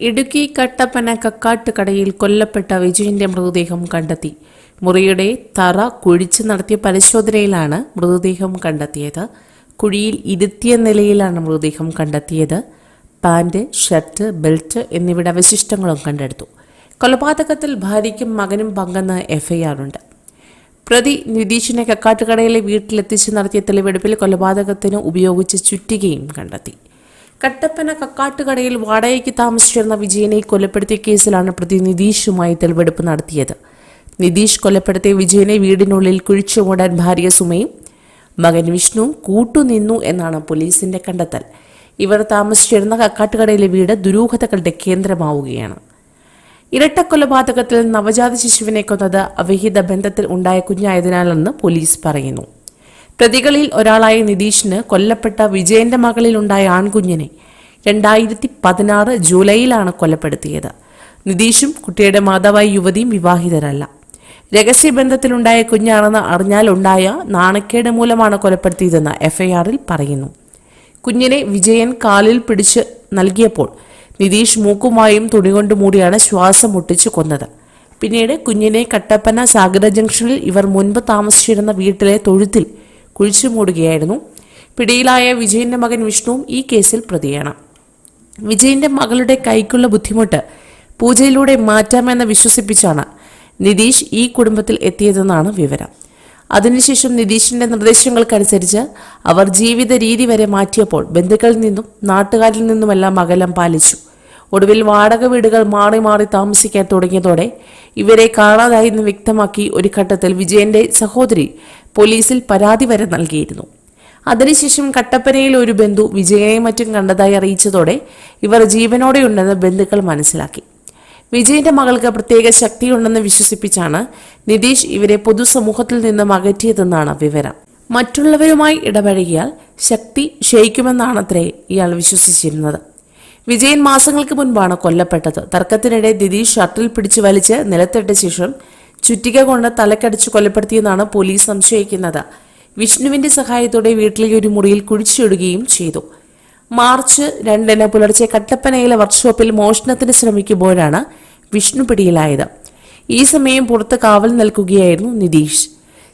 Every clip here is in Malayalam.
ഇടുക്കി കട്ടപ്പന കക്കാട്ടുകടയിൽ കൊല്ലപ്പെട്ട വിജയന്റെ മൃതദേഹം കണ്ടെത്തി. മുറിയുടെ തറ കുഴിച്ച് നടത്തിയ പരിശോധനയിലാണ് മൃതദേഹം കണ്ടെത്തിയത്. കുഴിയിൽ ഇരുത്തിയ നിലയിലാണ് മൃതദേഹം കണ്ടെത്തിയത്. പാന്റ് ഷർട്ട് ബെൽറ്റ് എന്നിവയുടെ അവശിഷ്ടങ്ങളും കണ്ടെടുത്തു. കൊലപാതകത്തിൽ ഭാര്യയ്ക്കും മകനും പങ്കെന്ന് എഫ്ഐആറുണ്ട്. പ്രതി നിതീഷിനെ കക്കാട്ടുകടയിലെ വീട്ടിലെത്തിച്ച് നടത്തിയ തെളിവെടുപ്പിൽ കൊലപാതകത്തിന് ഉപയോഗിച്ച് ചുറ്റികയും കണ്ടെത്തി. കട്ടപ്പന കക്കാട്ടുകടയിൽ വാടകയ്ക്ക് താമസിച്ചിരുന്ന വിജയനെ കൊലപ്പെടുത്തിയ കേസിലാണ് പ്രതി നിതീഷുമായി തെളിവെടുപ്പ് നടത്തിയത്. നിതീഷ് കൊലപ്പെടുത്തിയ വിജയനെ വീടിനുള്ളിൽ കുഴിച്ചു മൂടാൻ ഭാര്യ സുമയും മകൻ വിഷ്ണു കൂട്ടുനിന്നു എന്നാണ് പോലീസിന്റെ കണ്ടെത്തൽ. ഇവർ താമസിച്ചിരുന്ന കക്കാട്ടുകടയിലെ വീട് ദുരൂഹതകളുടെ കേന്ദ്രമാവുകയാണ്. ഇരട്ട കൊലപാതകത്തിൽ നവജാത ശിശുവിനെ കൊന്നത് അവിഹിത ബന്ധത്തിൽ ഉണ്ടായ കുഞ്ഞായതിനാലെന്ന് പോലീസ് പറയുന്നു. പ്രതികളിൽ ഒരാളായ നിതീഷിന് കൊല്ലപ്പെട്ട വിജയന്റെ മകളിലുണ്ടായ ആൺകുഞ്ഞിനെ രണ്ടായിരത്തി പതിനാറ് ജൂലൈയിലാണ് കൊലപ്പെടുത്തിയത്. നിതീഷും കുട്ടിയുടെ മാതാവായ യുവതിയും വിവാഹിതരല്ല. രഹസ്യബന്ധത്തിലുണ്ടായ കുഞ്ഞാണെന്ന് അറിഞ്ഞാലുണ്ടായ നാണക്കേട് മൂലമാണ് കൊലപ്പെടുത്തിയതെന്ന് എഫ്ഐആറിൽ പറയുന്നു. കുഞ്ഞിനെ വിജയൻ കാലിൽ പിടിച്ച് നൽകിയപ്പോൾ നിതീഷ് മൂക്കുമായും തുണികൊണ്ട് മൂടിയാണ് ശ്വാസം മുട്ടിച്ചു കൊന്നത്. പിന്നീട് കുഞ്ഞിനെ കട്ടപ്പന സാഗര ജംഗ്ഷനിൽ ഇവർ മുൻപ് താമസിച്ചിരുന്ന വീട്ടിലെ തൊഴുത്തിൽ കുഴിച്ചു മൂടുകയായിരുന്നു. പിടിയിലായ വിജയന്റെ മകൻ വിഷ്ണുവും ഈ കേസിൽ പ്രതിയാണ്. വിജയന്റെ മകളുടെ കൈക്കുള്ള ബുദ്ധിമുട്ട് പൂജയിലൂടെ മാറ്റാമെന്ന് വിശ്വസിപ്പിച്ചാണ് നിതീഷ് ഈ കുടുംബത്തിൽ എത്തിയതെന്നാണ് വിവരം. അതിനുശേഷം നിതീഷിന്റെ നിർദ്ദേശങ്ങൾക്കനുസരിച്ച് അവർ ജീവിത രീതി വരെ മാറ്റിയപ്പോൾ ബന്ധുക്കളിൽ നിന്നും നാട്ടുകാരിൽ നിന്നുമെല്ലാം അകലം പാലിച്ചു. ഒടുവിൽ വാടക വീടുകൾ മാറി മാറി താമസിക്കാൻ തുടങ്ങിയതോടെ ഇവരെ കാണാതായി എന്ന് വ്യക്തമാക്കി ഒരു ഘട്ടത്തിൽ വിജയന്റെ സഹോദരി പോലീസിൽ പരാതി വരെ നൽകിയിരുന്നു. അതിനുശേഷം കട്ടപ്പനയിൽ ഒരു ബന്ധു വിജയനെ മറ്റും കണ്ടതായി അറിയിച്ചതോടെ ഇവർ ജീവനോടെയുണ്ടെന്ന് ബന്ധുക്കൾ മനസ്സിലാക്കി. വിജയന്റെ മകൾക്ക് പ്രത്യേക ശക്തിയുണ്ടെന്ന് വിശ്വസിപ്പിച്ചാണ് നിതീഷ് ഇവരെ പൊതുസമൂഹത്തിൽ നിന്നും അകറ്റിയതെന്നാണ് വിവരം. മറ്റുള്ളവരുമായി ഇടപഴകിയാൽ ശക്തി ക്ഷയിക്കുമെന്നാണത്രേ ഇയാൾ വിശ്വസിച്ചിരുന്നത്. വിജയൻ മാസങ്ങൾക്ക് മുൻപാണ് കൊല്ലപ്പെട്ടത്. തർക്കത്തിനിടെ ദിദീഷ് ഷട്ടിൽ പിടിച്ചു വലിച്ച് നിലത്തിട്ട ശേഷം ചുറ്റിക കൊണ്ട് തലക്കടിച്ച് കൊലപ്പെടുത്തിയെന്നാണ് പോലീസ് സംശയിക്കുന്നത്. വിഷ്ണുവിന്റെ സഹായത്തോടെ വീട്ടിലെ ഒരു മുറിയിൽ കുഴിച്ചിടുകയും ചെയ്തു. മാർച്ച് രണ്ടിന് പുലർച്ചെ കട്ടപ്പനയിലെ വർക്ക്ഷോപ്പിൽ മോഷണത്തിന് ശ്രമിക്കുമ്പോഴാണ് വിഷ്ണു പിടിയിലായത്. ഈ സമയം പുറത്ത് കാവൽ നിൽക്കുകയായിരുന്നു നിതീഷ്.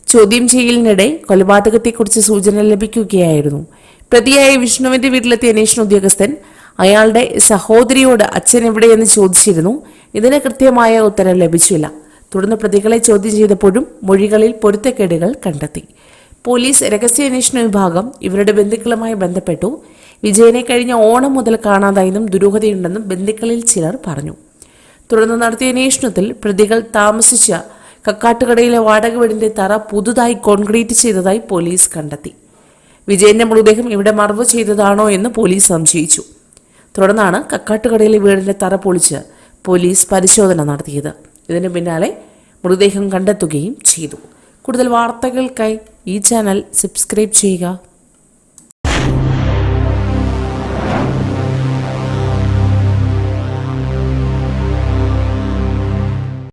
ചോദ്യം ചെയ്യലിനിടെ കൊലപാതകത്തെക്കുറിച്ച് സൂചന ലഭിക്കുകയായിരുന്നു. പ്രതിയായ വിഷ്ണുവിന്റെ വീട്ടിലെത്തിയ അന്വേഷണ ഉദ്യോഗസ്ഥൻ അയാളുടെ സഹോദരിയോട് അച്ഛൻ എവിടെയെന്ന് ചോദിച്ചിരുന്നു. ഇതിന് കൃത്യമായ ഉത്തരം ലഭിച്ചില്ല. തുടർന്ന് പ്രതികളെ ചോദ്യം ചെയ്തപ്പോഴും മൊഴികളിൽ പൊരുത്തക്കേടുകൾ കണ്ടെത്തി. പോലീസ് രഹസ്യാന്വേഷണ വിഭാഗം ഇവരുടെ ബന്ധുക്കളുമായി ബന്ധപ്പെട്ടു. വിജയനെ കഴിഞ്ഞ ഓണം മുതൽ കാണാതായെന്നും ദുരൂഹതയുണ്ടെന്നും ബന്ധുക്കളിൽ ചിലർ പറഞ്ഞു. തുടർന്ന് നടത്തിയ അന്വേഷണത്തിൽ പ്രതികൾ താമസിച്ച കക്കാട്ടുകടയിലെ വാടക വീടിന്റെ തറ പുതുതായി കോൺക്രീറ്റ് ചെയ്തതായി പോലീസ് കണ്ടെത്തി. വിജയന്റെ മൃതദേഹം ഇവിടെ മറവ് ചെയ്തതാണോ എന്ന് പോലീസ് സംശയിച്ചു. തുടർന്നാണ് കക്കാട്ടുകടയിലെ വീടിന്റെ തറ പൊളിച്ച് പോലീസ് പരിശോധന നടത്തിയത്. ഇതിന് പിന്നാലെ മൃതദേഹം കണ്ടെത്തുകയും ചെയ്തു. കൂടുതൽ വാർത്തകൾക്കായി ഈ ചാനൽ സബ്സ്ക്രൈബ് ചെയ്യുക.